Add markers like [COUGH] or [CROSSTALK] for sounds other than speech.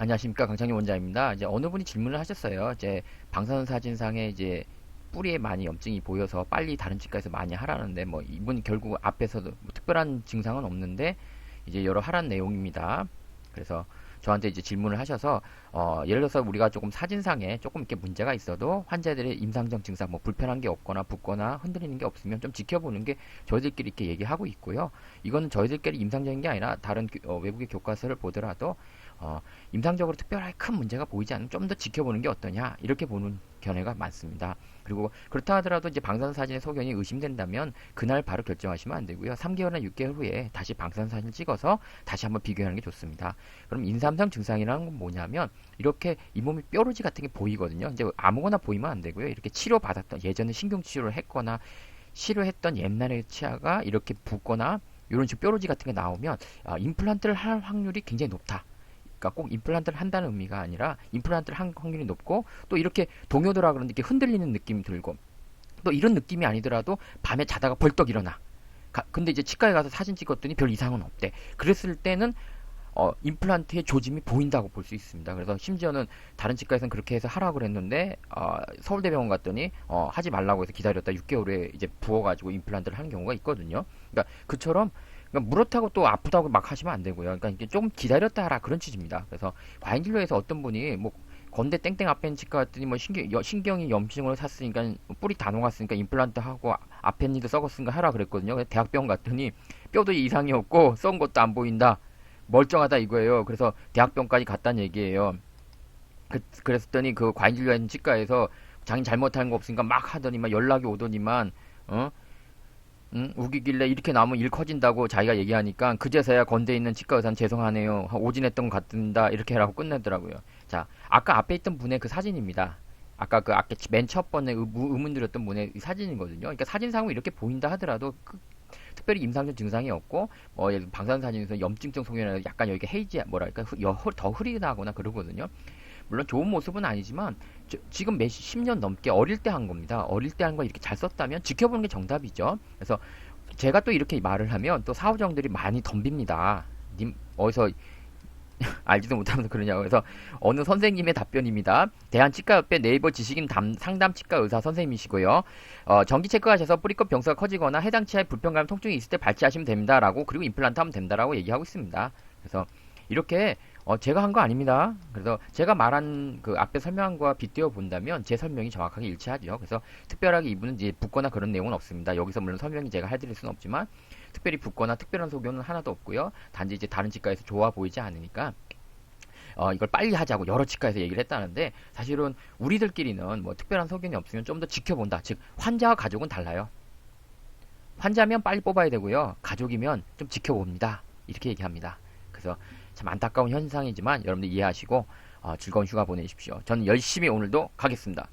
안녕하십니까 강창윤 원장입니다. 이제 어느 분이 질문을 하셨어요. 이제 방사선 사진상에 이제 뿌리에 많이 염증이 보여서 빨리 다른 치과에서 많이 하라는데 뭐 이분 결국 앞에서도 뭐 특별한 증상은 없는데 이제 여러 하란 내용입니다. 그래서 저한테 이제 질문을 하셔서 어 예를 들어서 우리가 조금 사진상에 조금 이렇게 문제가 있어도 환자들의 임상적 증상 뭐 불편한 게 없거나 붓거나 흔들리는 게 없으면 좀 지켜보는 게 저희들끼리 이렇게 얘기하고 있고요. 이거는 저희들끼리 임상적인 게 아니라 다른 교- 어, 외국의 교과서를 보더라도 어, 임상적으로 특별하게 큰 문제가 보이지 않으면 좀 더 지켜보는 게 어떠냐 이렇게 보는 견해가 많습니다. 그리고 그렇다 하더라도 이제 방사선 사진의 소견이 의심된다면 그날 바로 결정하시면 안 되고요. 3개월이나 6개월 후에 다시 방사선 사진을 찍어서 다시 한번 비교하는 게 좋습니다. 그럼 인삼성 증상이라는 건 뭐냐면 이렇게 잇몸이 뾰루지 같은 게 보이거든요. 이제 아무거나 보이면 안 되고요. 이렇게 치료 받았던 예전에 신경 치료를 했거나 치료했던 옛날의 치아가 이렇게 붓거나 이런 식으로 뾰루지 같은 게 나오면 아, 임플란트를 할 확률이 굉장히 높다. 그러니까 꼭 임플란트를 한다는 의미가 아니라 임플란트를 한 확률이 높고 또 이렇게 동요도라 그러는데 이렇게 흔들리는 느낌이 들고 또 이런 느낌이 아니더라도 밤에 자다가 벌떡 일어나. 가- 근데 이제 치과에 가서 사진 찍었더니 별 이상은 없대. 그랬을 때는 어, 임플란트의 조짐이 보인다고 볼 수 있습니다. 그래서 심지어는 다른 치과에서는 그렇게 해서 하라고 그랬는데 어, 서울대병원 갔더니 어, 하지 말라고 해서 기다렸다 6개월 후에 이제 부어가지고 임플란트를 하는 경우가 있거든요. 그러니까 그처럼 그러니까 무렇다고 또 아프다고 막 하시면 안 되고요. 그러니까 이게 좀 기다렸다 하라 그런 취지입니다. 그래서 과잉진료에서 어떤 분이 뭐 건대 땡땡 아펜치과 갔더니 뭐 신경, 여- 신경이 염증으로 샀으니까 뿌리 다 녹았으니까 임플란트 하고 아펜니도 썩었으니까 하라 그랬거든요. 대학병원 갔더니 뼈도 이상이 없고 썩은 것도 안 보인다. 멀쩡하다 이거예요. 그래서 대학병까지 갔다는 얘기예요. 그, 그랬더니 그 과잉진료하는 치과에서 자기 잘못한 거 없으니까 막 하더니만 연락이 오더니만 어? 응? 우기길래 이렇게 나오면 일 커진다고 자기가 얘기하니까 그제서야 건대에 있는 치과 의사는 죄송하네요. 오진했던 것 같습니다. 이렇게 하라고 끝내더라고요. 자, 아까 앞에 있던 분의 그 사진입니다. 아까 그 아까 맨 첫 번에 의- 의문 드렸던 분의 이 사진이거든요. 그러니까 사진상으로 이렇게 보인다 하더라도 그- 특별히 임상적 증상이 없고 뭐 방사선 사진에서 염증성 소견이나 약간 여기가 헤이지 뭐랄까 더 흐리다거나 그러거든요. 물론 좋은 모습은 아니지만 저- 지금 몇 10년 넘게 어릴 때 한 겁니다. 어릴 때 한 거 이렇게 잘 썼다면 지켜보는 게 정답이죠. 그래서 제가 또 이렇게 말을 하면 또 사후정들이 많이 덤빕니다. 님 어디서 [LAUGHS] 알지도 못하면서 그러냐고 그래서 어느 선생님의 답변입니다. 대한치과협회 네이버 지식인 담- 상담치과 의사 선생님이시고요. 어, 정기 체크하셔서 뿌리껍 병사가 커지거나 해당 치아에 불편감, 통증이 있을 때 발치하시면 됩니다라고 그리고 임플란트 하면 된다라고 얘기하고 있습니다. 그래서 이렇게 어, 제가 한 거 아닙니다. 그래서 제가 말한 그 앞에 거와 빗대어 본다면 제 설명이 정확하게 일치하죠. 그래서 특별하게 이분은 이제 붓거나 그런 내용은 없습니다. 여기서 물론 설명이 제가 해드릴 수는 없지만 특별히 붓거나 특별한 소견은 하나도 없고요. 단지 이제 다른 치과에서 좋아 보이지 않으니까 어, 이걸 빨리 하자고 여러 치과에서 얘기를 했다는데 사실은 우리들끼리는 뭐 특별한 소견이 없으면 좀 더 지켜본다. 즉 환자와 가족은 달라요. 환자면 빨리 뽑아야 되고요. 가족이면 좀 지켜봅니다. 이렇게 얘기합니다. 그래서 참 안타까운 현상이지만 여러분들 이해하시고 어, 즐거운 휴가 보내십시오. 저는 열심히 오늘도 가겠습니다.